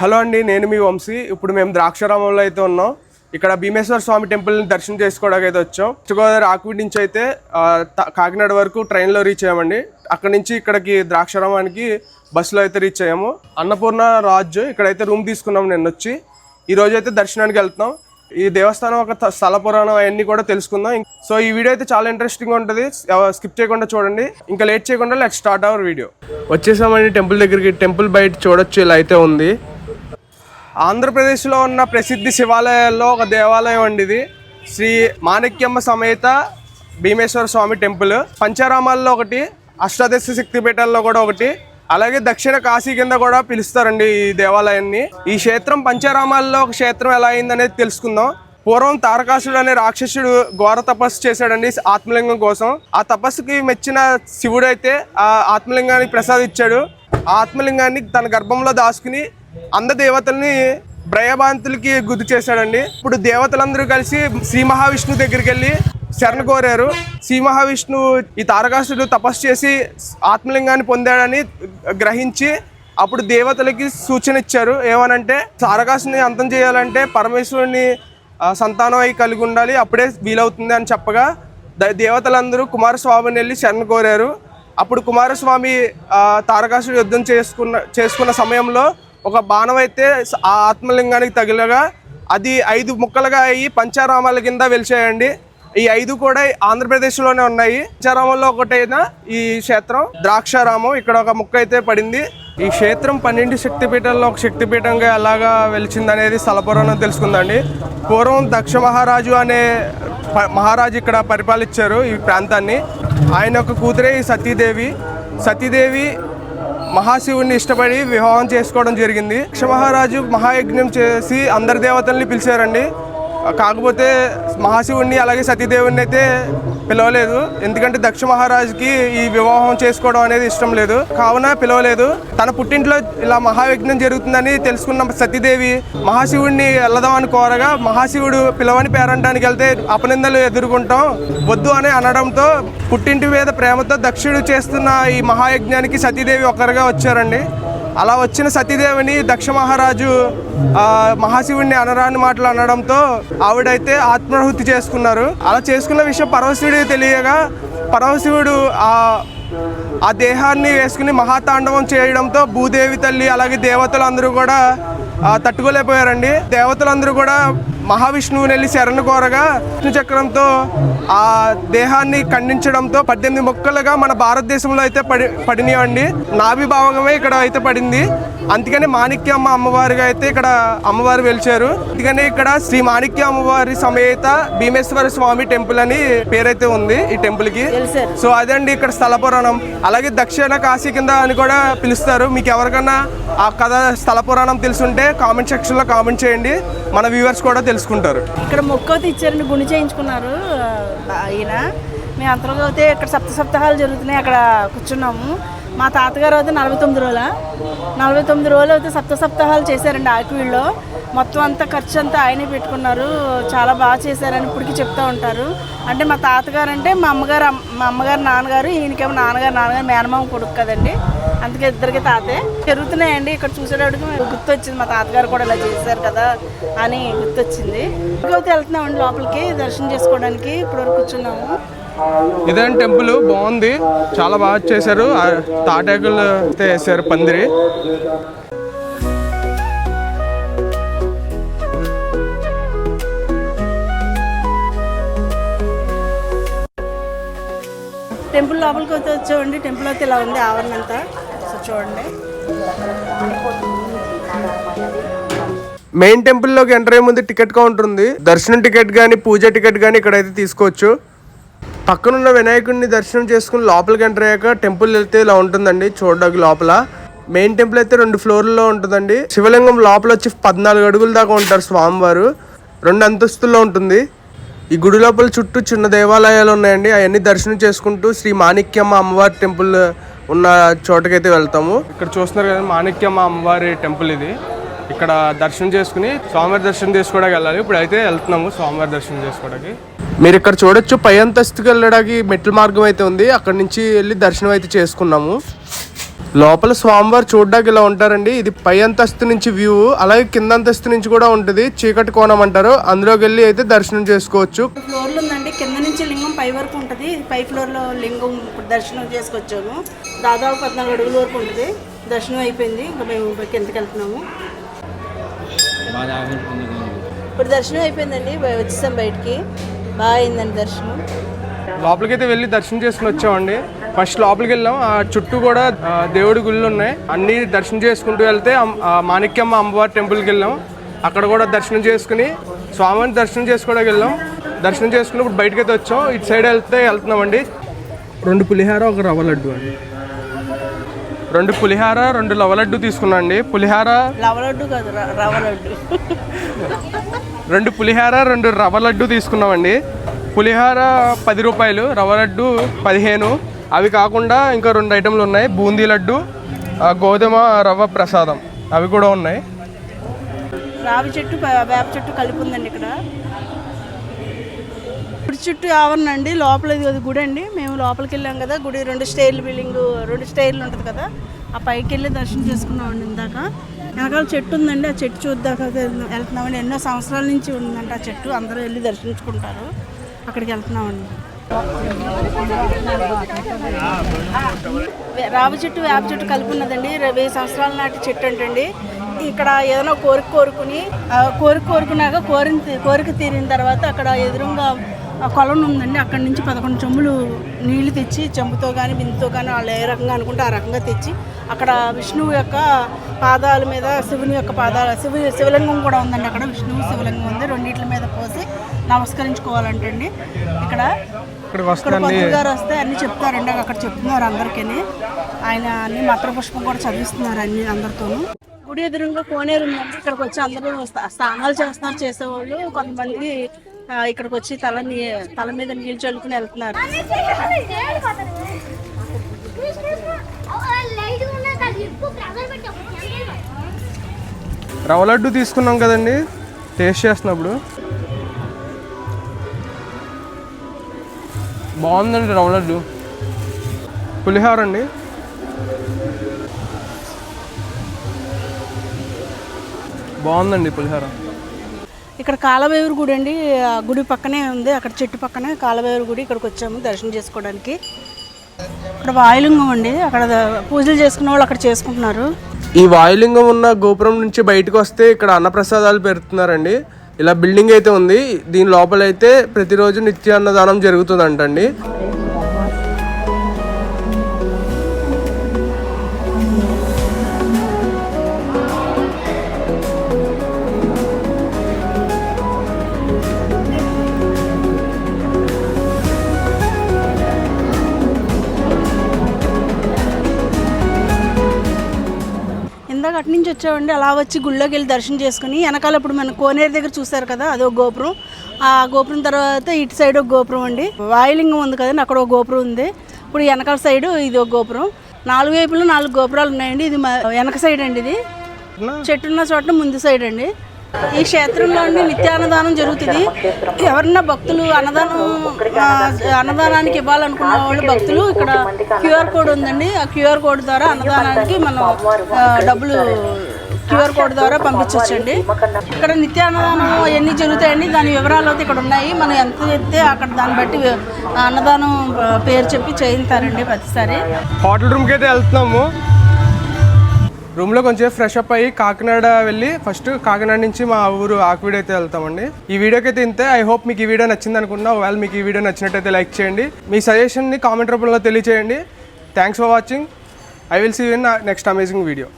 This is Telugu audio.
హలో అండి నేను మీ వంశీ. ఇప్పుడు మేము ద్రాక్షారామంలో అయితే ఉన్నాం. ఇక్కడ భీమేశ్వర స్వామి టెంపుల్ని దర్శనం చేసుకోవడానికి అయితే వచ్చాం. గోదావరి ఆకుడి నుంచి అయితే కాకినాడ వరకు ట్రైన్లో రీచ్ అయ్యామండి. అక్కడ నుంచి ఇక్కడికి ద్రాక్షారామానికి బస్సులో అయితే రీచ్ అయ్యాము. అన్నపూర్ణ రాజ్ ఇక్కడైతే రూమ్ తీసుకున్నాం నేను వచ్చి. ఈరోజు అయితే దర్శనానికి వెళ్తున్నాం. ఈ దేవస్థానం ఒక స్థల పురాణం అవన్నీ కూడా తెలుసుకుందాం. సో ఈ వీడియో అయితే చాలా ఇంట్రెస్టింగ్ ఉంటుంది. స్కిప్ చేయకుండా చూడండి. ఇంకా లేట్ చేయకుండా లెట్ స్టార్ట్ అవర్ వీడియో వచ్చేసామండి టెంపుల్ దగ్గరికి. టెంపుల్ బయట చూడొచ్చు ఇలా అయితే ఉంది. ఆంధ్రప్రదేశ్లో ఉన్న ప్రసిద్ధి శివాలయాల్లో ఒక దేవాలయం అండి ఇది. శ్రీ మాణిక్యమ్మ సమేత భీమేశ్వర స్వామి టెంపుల్. పంచారామాల్లో ఒకటి అష్టాదశ శక్తిపీఠాల్లో కూడా ఒకటి. అలాగే దక్షిణ కాశీ కింద కూడా పిలుస్తారండి ఈ దేవాలయాన్ని. ఈ క్షేత్రం పంచారామాల్లో ఒక క్షేత్రం ఎలా అయిందనేది తెలుసుకుందాం. పూర్వం తారకాసుడు అనే రాక్షసుడు ఘోర తపస్సు చేశాడండి ఆత్మలింగం కోసం. ఆ తపస్సుకి మెచ్చిన శివుడైతే ఆ ఆత్మలింగానికి ప్రసాదించాడు. ఆ ఆత్మలింగాన్ని తన గర్భంలో దాచుకుని అంద దేవతల్ని భయభాంతులకి గుర్తు చేశాడండి. ఇప్పుడు దేవతలందరూ కలిసి శ్రీ మహావిష్ణు దగ్గరికి వెళ్ళి శరణ కోరారు. శ్రీ మహావిష్ణు ఈ తారకాసుడు తపస్సు చేసి ఆత్మలింగాన్ని పొందాడని గ్రహించి అప్పుడు దేవతలకి సూచన ఇచ్చారు ఏమనంటే తారకాసుని అంతం చేయాలంటే పరమేశ్వరుని సంతానం అయి కలిగి ఉండాలి. అప్పుడే వీలవుతుంది అని చెప్పగా దేవతలందరూ కుమారస్వామిని వెళ్ళి శరణ కోరారు. అప్పుడు కుమారస్వామి తారకాసుడు యుద్ధం చేసుకున్న చేసుకున్న సమయంలో ఒక బాణం అయితే ఆ ఆత్మలింగానికి తగిలగా అది ఐదు ముక్కలుగా అయ్యి పంచారామాల కింద వెలిచాయండి. ఈ ఐదు కూడా ఆంధ్రప్రదేశ్లోనే ఉన్నాయి. పంచారామంలో ఒకటైన ఈ క్షేత్రం ద్రాక్షారామం. ఇక్కడ ఒక ముక్క అయితే పడింది. ఈ క్షేత్రం పన్నెండు శక్తిపీఠాల్లో ఒక శక్తిపీఠంగా ఎలాగా వెలిచిందనేది స్థలపురాణం తెలుసుకుందండి. పూర్వం దక్ష మహారాజు అనే మహారాజు ఇక్కడ పరిపాలించారు ఈ ప్రాంతాన్ని. ఆయన యొక్క కూతురే ఈ సతీదేవి. సతీదేవి మహాశివుడిని ఇష్టపడి వివాహం చేసుకోవడం జరిగింది. దక్ష మహారాజు మహాయజ్ఞం చేసి అందరి దేవతల్ని పిలిచారండి. కాకపోతే మహాశివుణ్ణి అలాగే సతీదేవుణ్ణి అయితే పిలవలేదు. ఎందుకంటే దక్ష మహారాజుకి ఈ వివాహం చేసుకోవడం అనేది ఇష్టం లేదు. కావున పిలవలేదు. తన పుట్టింట్లో ఇలా మహావిఘ్నం జరుగుతుందని తెలుసుకున్న సతీదేవి మహాశివుడిని వెళ్దామని కోరగా మహాశివుడు పిలవని పేరంటానికి వెళ్తే అపనిందలు ఎదుర్కొంటాం వద్దు అని అనడంతో పుట్టింటి మీద ప్రేమతో దక్షుడు చేస్తున్న ఈ మహాయజ్ఞానికి సతీదేవి ఒక్కరుగా వచ్చారండి. అలా వచ్చిన సతీదేవిని దక్ష మహారాజు మహాశివుడిని అనరాని మాటలు అనడంతో ఆవిడైతే ఆత్మాహుతి చేసుకున్నారు. అలా చేసుకున్న విషయం పరమశివుడికి తెలియగా పరమశివుడు ఆ ఆ దేహాన్ని వేసుకుని మహాతాండవం చేయడంతో భూదేవి తల్లి అలాగే దేవతలు అందరూ కూడా తట్టుకోలేకపోయారండి. దేవతలందరూ కూడా మహావిష్ణువుని వెళ్ళి శరణు కోరగా విష్ణు చక్రంతో ఆ దేహాన్ని ఖండించడంతో పద్దెనిమిది మొక్కలుగా మన భారతదేశంలో అయితే పడి పడినాయండి. నాభి భాగమే ఇక్కడ అయితే పడింది. అందుకని మాణిక్యమ్మ అమ్మవారిగా అయితే ఇక్కడ అమ్మవారు వెలిచారు. అందుకని ఇక్కడ శ్రీ మాణిక్య అమ్మవారి సమేత భీమేశ్వర స్వామి టెంపుల్ అని పేరైతే ఉంది ఈ టెంపుల్కి సో అదండి ఇక్కడ స్థల పురాణం. అలాగే దక్షిణ కాశీ కింద అని కూడా పిలుస్తారు. మీకు ఎవరికన్నా ఆ కథ స్థల పురాణం తెలుసుంటే కామెంట్ సెక్షన్లో కామెంట్ చేయండి. మన వ్యూవర్స్ కూడా తెలుసుకుంటారు. ఇక్కడ మొక్క తెచ్చారని గుణి చేయించుకున్నారు ఆయన ఈయన. మేము అంతలోకి అయితే ఇక్కడ సప్త సప్తాహాలు జరుగుతున్నాయి అక్కడ కూర్చున్నాము. మా తాతగారు అయితే నలభై తొమ్మిది రోజుల? నలభై తొమ్మిది రోజులు అయితే సప్త సప్తాహాలు చేశారండి ఆకివీళ్ళలో మొత్తం అంతా ఖర్చు అంతా ఆయనే పెట్టుకున్నారు. చాలా బాగా చేశారని ఇప్పటికీ చెప్తూ ఉంటారు. అంటే మా తాతగారు అంటే మా అమ్మగారు మా అమ్మగారు నాన్నగారు ఈయనకేమో నాన్నగారు నాన్నగారు మేనమామ కొడుకు కదండి. అందుకే ఇద్దరికి తాతే. జరుగుతున్నాయండి. ఇక్కడ చూసేటప్పటికి గుర్తొచ్చింది. మా తాతగారు కూడా ఇలా చేశారు కదా అని గుర్తొచ్చింది. ఇంకొకటి వెళ్తున్నామండి లోపలికి దర్శనం చేసుకోవడానికి. ఇప్పుడు వరకు కూర్చున్నాము. ఇదేం టెంపుల్? బాగుంది. చాలా బాగా చేశారు. ఆ తాటాకులు అయితే వేసారు పందిరి. టెంపుల్ లోపలికి అయితే వచ్చామండి టెంపుల్ అయితే ఇలా ఉంది ఆవరణ అంతా. సో చూడండి. మెయిన్ టెంపుల్లోకి ఎంటర్ అయ్యే ముందు టికెట్ కౌంటర్ ఉంది. దర్శనం టికెట్ కానీ పూజ టికెట్ కానీ ఇక్కడైతే తీసుకోవచ్చు. పక్కనున్న వినాయకుడిని దర్శనం చేసుకుని లోపలికి ఎంటర్ అయ్యాక టెంపుల్ వెళ్తే ఇలా ఉంటుందండి చూడడానికి లోపల. మెయిన్ టెంపుల్ అయితే రెండు ఫ్లోర్లలో ఉంటుందండి. శివలింగం లోపల వచ్చి పద్నాలుగు అడుగుల దాకా ఉంటారు స్వామివారు. రెండు అంతస్తుల్లో ఉంటుంది. ఈ గుడి లోపల చుట్టూ చిన్న దేవాలయాలు ఉన్నాయండి. అవన్నీ దర్శనం చేసుకుంటూ శ్రీ మాణిక్యమ్మ అమ్మవారి టెంపుల్ ఉన్న చోటకైతే వెళ్తాము. ఇక్కడ చూస్తున్నారు కదా మాణిక్యమ్మ అమ్మవారి టెంపుల్ ఇది. ఇక్కడ దర్శనం చేసుకుని స్వామివారి దర్శనం చేసుకోవడానికి వెళ్ళాలి. ఇప్పుడు అయితే వెళ్తున్నాము స్వామివారి దర్శనం చేసుకోవడానికి. మీరు ఇక్కడ చూడొచ్చు పై అంతస్తుకి వెళ్ళడానికి మెట్ల మార్గం అయితే ఉంది. అక్కడ నుంచి వెళ్ళి దర్శనం అయితే చేసుకున్నాము. లోపల స్వామివారు చూడడానికి ఇలా ఉంటారండి. ఇది పై అంతస్తు నుంచి వ్యూ అలాగే కింద అంతస్తు నుంచి కూడా ఉంటుంది. చీకటి కోణం అంటారు. అందులోకి వెళ్ళి అయితే దర్శనం చేసుకోవచ్చు. ఫ్లోర్లు ఉందండి. కింద నుంచి లింగం పై వరకు ఉంటుంది. పై ఫ్లోర్లో లింగం ఇప్పుడు దర్శనం చేసుకొచ్చాము. దాదాపు పద్నాలుగు అడుగుల వరకు ఉంటుంది. దర్శనం అయిపోయింది. ఇంకా మేము కిందకి వెళ్తున్నాము. ఇప్పుడు దర్శనం అయిపోయిందండి. వచ్చేసాం బయటికి. బాగా అయిందండి దర్శనం. లోపలికి అయితే వెళ్ళి దర్శనం చేసుకుని వచ్చామండి. ఫస్ట్ లోపలికి వెళ్ళాం. ఆ చుట్టూ కూడా దేవుడి గుళ్ళు ఉన్నాయి. అన్ని దర్శనం చేసుకుంటూ వెళ్తే మాణిక్యమ్మ అమ్మవారి టెంపుల్కి వెళ్ళాం. అక్కడ కూడా దర్శనం చేసుకుని స్వామిని దర్శనం చేసుకోవడానికి వెళ్ళాం. దర్శనం చేసుకుని ఇప్పుడు బయటకి అయితే వచ్చాం. ఇటు సైడ్ వెళ్తే వెళ్తున్నామండి. రెండు పులిహార ఒక రవ్వ లడ్డు అండి. రెండు పులిహార రెండు రవ్వ లడ్డు తీసుకున్నా అండి పులిహార? లవ లడ్డు కాదు ర- రవ్వ లడ్డు. రెండు పులిహార రెండు రవ్వ లడ్డు తీసుకున్నామండి. పులిహార పది రూపాయలు రవ్వ లడ్డు పదిహేను. అవి కాకుండా ఇంకా రెండు ఐటెంలు ఉన్నాయి. బూందీ లడ్డు గోధుమ రవ్వ ప్రసాదం. అవి కూడా ఉన్నాయి. రావి చెట్టు వేప చెట్టు కలిపి ఉందండి ఇక్కడ. గుడి చుట్టూ ఆవరణ అండి లోపల ఇది అది గుడి అండి. మేము లోపలికి వెళ్ళాం కదా. గుడి రెండు స్టైర్లు బిల్డింగ్ రెండు స్టైర్లు ఉంటుంది కదా. ఆ పైకి వెళ్ళి దర్శనం చేసుకున్నాం అండి ఇందాక. వెనకాల చెట్టు ఉందండి. ఆ చెట్టు చూద్దాక వెళ్తున్నామండి. ఎన్నో సంవత్సరాల నుంచి ఉందంట ఆ చెట్టు. అందరూ వెళ్ళి దర్శించుకుంటారు. అక్కడికి వెళ్తున్నామండి. రావి చెట్టు వేప చెట్టు కలిపి ఉన్నదండి. వెయ్యి సంవత్సరాల నాటి చెట్టు అంటండి. ఇక్కడ ఏదైనా కోరిక కోరుకుని కోరిక కోరుకున్నాక కోరిన కోరిక తీరిన తర్వాత అక్కడ ఎదురుగా కొలను ఉందండి. అక్కడ నుంచి పదకొండు చెంబులు నీళ్ళు తెచ్చి చెంబుతో కానీ బిందుతో కానీ వాళ్ళు ఏ రకంగా అనుకుంటే ఆ రకంగా తెచ్చి అక్కడ విష్ణువు యొక్క పాదాల మీద శివుని యొక్క పాదాల శివు శివలింగం కూడా ఉందండి అక్కడ. విష్ణువు శివలింగం ఉంది. రెండిట్ల మీద పోసి నమస్కరించుకోవాలంటండి. ఇక్కడ ఇక్కడ గారు వస్తే అన్ని చెప్తారండి. అక్కడ చెప్తున్నారు అందరికీ ఆయన అన్ని మంత్ర పుష్పం కూడా చదివిస్తున్నారు అన్ని అందరితోనూ. గుడి ఎదురుగా కోనేరు ఉందండి. ఇక్కడికి వచ్చి అందరూ స్నా- స్నానాలు చేస్తున్నారు. చేసేవాళ్ళు కొంతమంది ఇక్కడికి వచ్చి తల నీ తల మీద నీళ్ళు చల్లుకుని వెళ్తున్నారు. రవ్వ లడ్డు తీసుకున్నాం కదండి. టేస్ట్ చేస్తున్నప్పుడు. బాగుందండి రవ్వ లడ్డు పులిహోర అండి. బాగుందండి పులిహోర. ఇక్కడ కాలవేవురు గుడి అండి. ఆ గుడి పక్కనే ఉంది. అక్కడ చెట్టు పక్కనే కాలవేవురు గుడి ఇక్కడికి వచ్చాము దర్శనం చేసుకోవడానికి. ఇక్కడ వాయులింగం అండి. అక్కడ పూజలు చేసుకున్న వాళ్ళు అక్కడ చేసుకుంటున్నారు. ఈ వాయులింగం ఉన్న గోపురం నుంచి బయటకు వస్తే ఇక్కడ అన్నప్రసాదాలు పెడుతున్నారండి. ఇలా బిల్డింగ్ అయితే ఉంది. దీని లోపల అయితే ప్రతిరోజు నిత్య అన్నదానం జరుగుతుంది అంటండి నుంచి వచ్చామండి. అలా వచ్చి గుళ్ళోకి వెళ్ళి దర్శనం చేసుకుని వెనకాల ఇప్పుడు మన కోనేరు దగ్గర చూసారు కదా అదో గోపురం. ఆ గోపురం తర్వాత ఇటు సైడ్ ఒక గోపురం అండి. వాయులింగం ఉంది కదండి అక్కడ ఒక గోపురం ఉంది. ఇప్పుడు వెనకాల సైడ్ ఇది ఒక గోపురం. నాలుగు వైపులు నాలుగు గోపురాలు ఉన్నాయండి. ఇది వెనక సైడ్ అండి ఇది. చెట్టున్న చోట ముందు సైడ్ అండి. ఈ క్షేత్రంలో అండి నిత్యాన్నదానం జరుగుతుంది. ఎవరన్నా భక్తులు అన్నదానం ఆ, అన్నదానానికి ఇవ్వాలనుకున్న వాళ్ళు భక్తులు ఇక్కడ క్యూఆర్ కోడ్ ఉందండి. ఆ క్యూఆర్ కోడ్ ద్వారా అన్నదానానికి మనం డబ్బులు క్యూఆర్ కోడ్ ద్వారా పంపించవచ్చండి ఇక్కడ నిత్యాన్నదానం అవన్నీ జరుగుతాయండి. దాని వివరాలు అయితే ఇక్కడ ఉన్నాయి. మనం ఎంత చెప్తే అక్కడ దాన్ని బట్టి అన్నదానం పేరు చెప్పి చేయిస్తారండి ప్రతిసారి. హోటల్ రూమ్కి అయితే వెళ్తున్నాము. రూమ్లో కొంచెం ఫ్రెష్ అప్ అయ్యి కాకినాడ వెళ్ళి ఫస్ట్ కాకినాడ నుంచి మా ఊరు ఆకువీడు అయితే వెళ్తామండి. ఈ వీడియోకి అయితే ఇంతే. ఐ హోప్ మీకు ఈ వీడియో నచ్చింది అనుకున్నా ఒకవేళ మీకు ఈ వీడియో నచ్చినట్టయితే లైక్ చేయండి. మీ సజెషన్ని కామెంట్ రూపంలో తెలియచేయండి. Thanks for watching I will see in next amazing video